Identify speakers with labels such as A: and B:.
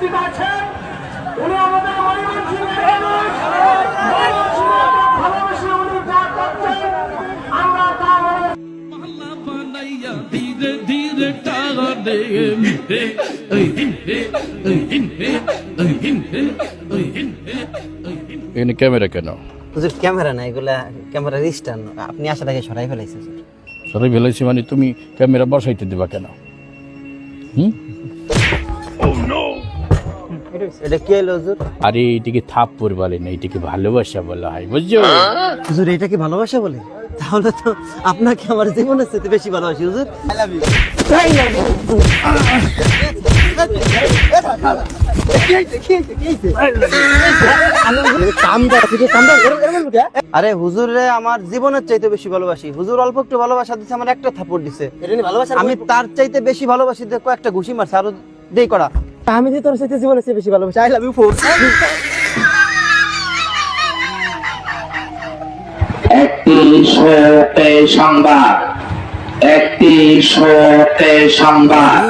A: উপস্থিত আছেন।
B: উনি আমাদের ভালোবেসে মানে ক্যামেরা কেন? ক্যামেরা আপনি আসা থেকে সরাই ফেলাইছে
A: সরাই ফেলাইছি মানে তুমি ক্যামেরা বসাইতে দিবা কেন? হুম?
B: এটা কি হলো হুজুর?
A: আরে এটিকে বলে না এটিকে ভালোবাসা বলা হয় বুঝছ?
B: হুজুর এটা কি ভালোবাসা বলে? তাহলে তো আপনাকে আমার জীবনের চাইতে বেশি ভালোবাসি হুজুর। আই লাভ ইউ আরে হুজুরে আমার জীবনের চাইতে বেশি ভালোবাসি। হুজুর অল্প একটু ভালোবাসা দিচ্ছে আমার একটা থাপড় দিছে। আমি তার চাইতে বেশি ভালোবাসি দেখো একটা ঘুষি মারছে আরও দেই করা। আমি তো তোর সাথে জীবনে চেয়ে বেশি ভালোবাসি আই লাভ ইউ ফোর
C: একটি সংবাদ একটি সংবাদ।